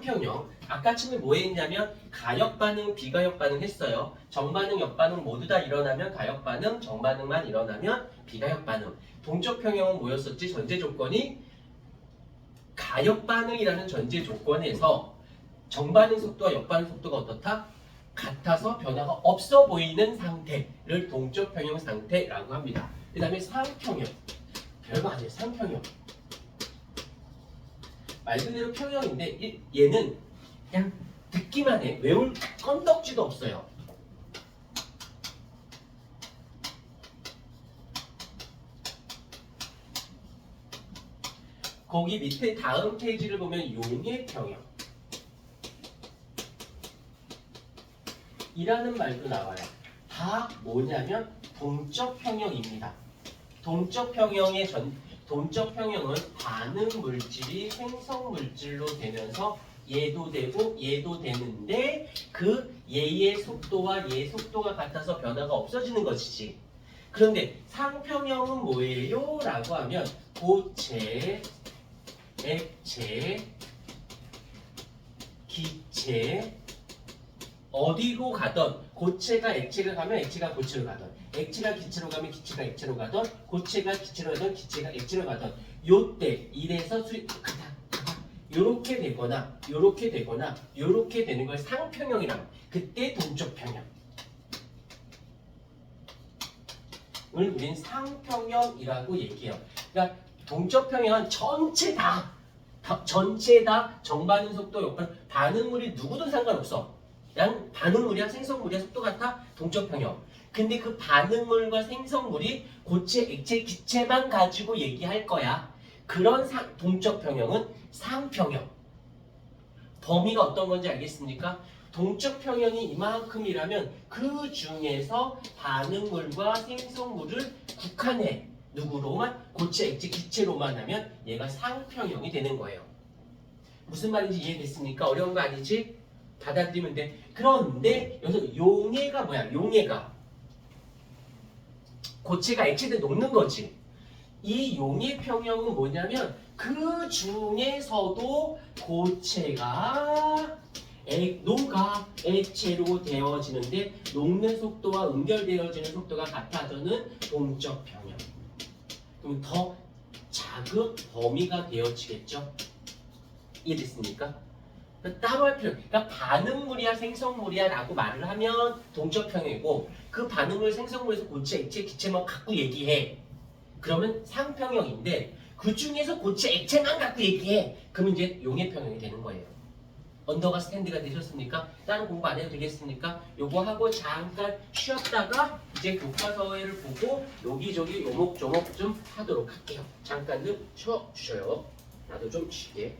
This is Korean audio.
평형 아까 처음에 뭐 했냐면 가역 반응, 비가역 반응 했어요. 정반응, 역반응 모두 다 일어나면 가역 반응, 정반응만 일어나면 비가역 반응. 동적 평형은 뭐였었지? 전제 조건이 가역 반응이라는 전제 조건에서 정반응 속도와 역반응 속도가 어떻다? 같아서 변화가 없어 보이는 상태를 동적 평형 상태라고 합니다. 그 다음에 상평형 별거 아니에요. 상평형 말 그대로 평형인데 이- 얘는 그냥 듣기만 해. 외울 건덕지도 없어요. 거기 밑에 다음 페이지를 보면 용의 평형 이라는 말도 나와요. 다 뭐냐면 동적 평형입니다. 동적 평형의 전 동적 평형은 반응 물질이 생성 물질로 되면서 얘도 되고 얘도 되는데 그 얘의 속도와 얘 속도가 같아서 변화가 없어지는 것이지. 그런데 상평형은 뭐예요? 라고 하면 고체, 액체, 기체 어디로 가던 고체가 액체가 가면 액체가 고체로 가던 액체가 기체로 가면 기체가 액체로 가던 고체가 기체로 가던 기체가 액체로 가던 요때 이래서 수리 가다 요렇게 되거나 요렇게 되거나 요렇게 되는 걸 상평형이라고 그때 동적 평형 을 우린 상평형이라고 얘기해요. 그러니까 동적 평형은 전체 다, 다- 전체 다 정반응 속도 역반 반응물이 누구든 상관없어. 그냥 반응물이야 생성물이야 속도 같아 동적 평형. 근데 그 반응물과 생성물이 고체, 액체, 기체만 가지고 얘기할 거야. 그런 상- 동적 평형은 상평형. 범위가 어떤 건지 알겠습니까? 동적 평형이 이만큼이라면 그 중에서 반응물과 생성물을 국한해 누구로만 고체, 액체, 기체로만 하면 얘가 상평형이 되는 거예요. 무슨 말인지 이해됐습니까? 어려운 거 아니지? 받아들이면 돼. 그런데 여기서 용해가 뭐야? 용해가 고체가 액체에 녹는 거지. 이 용해 평형은 뭐냐면 그 중에서도 고체가 액, 녹아 액체로 되어지는데 녹는 속도와 응결되어지는 속도가 같아져는 동적 평형. 그럼 더 작은 범위가 되어지겠죠? 이해됐습니까? 따로 할 필요 그러니까 반응물이야 생성물이야 라고 말을 하면 동적평형이고 그 반응물 생성물에서 고체, 액체, 기체만 갖고 얘기해. 그러면 상평형인데 그 중에서 고체, 액체만 갖고 얘기해. 그러면 이제 용해평형이 되는 거예요. 언더가 스탠드가 되셨습니까? 다른 공부 안 해도 되겠습니까? 요거 하고 잠깐 쉬었다가 이제 교과서를 보고 여기저기 요목조목 좀 하도록 할게요. 잠깐 좀 쉬어 주셔요. 나도 좀 쉬게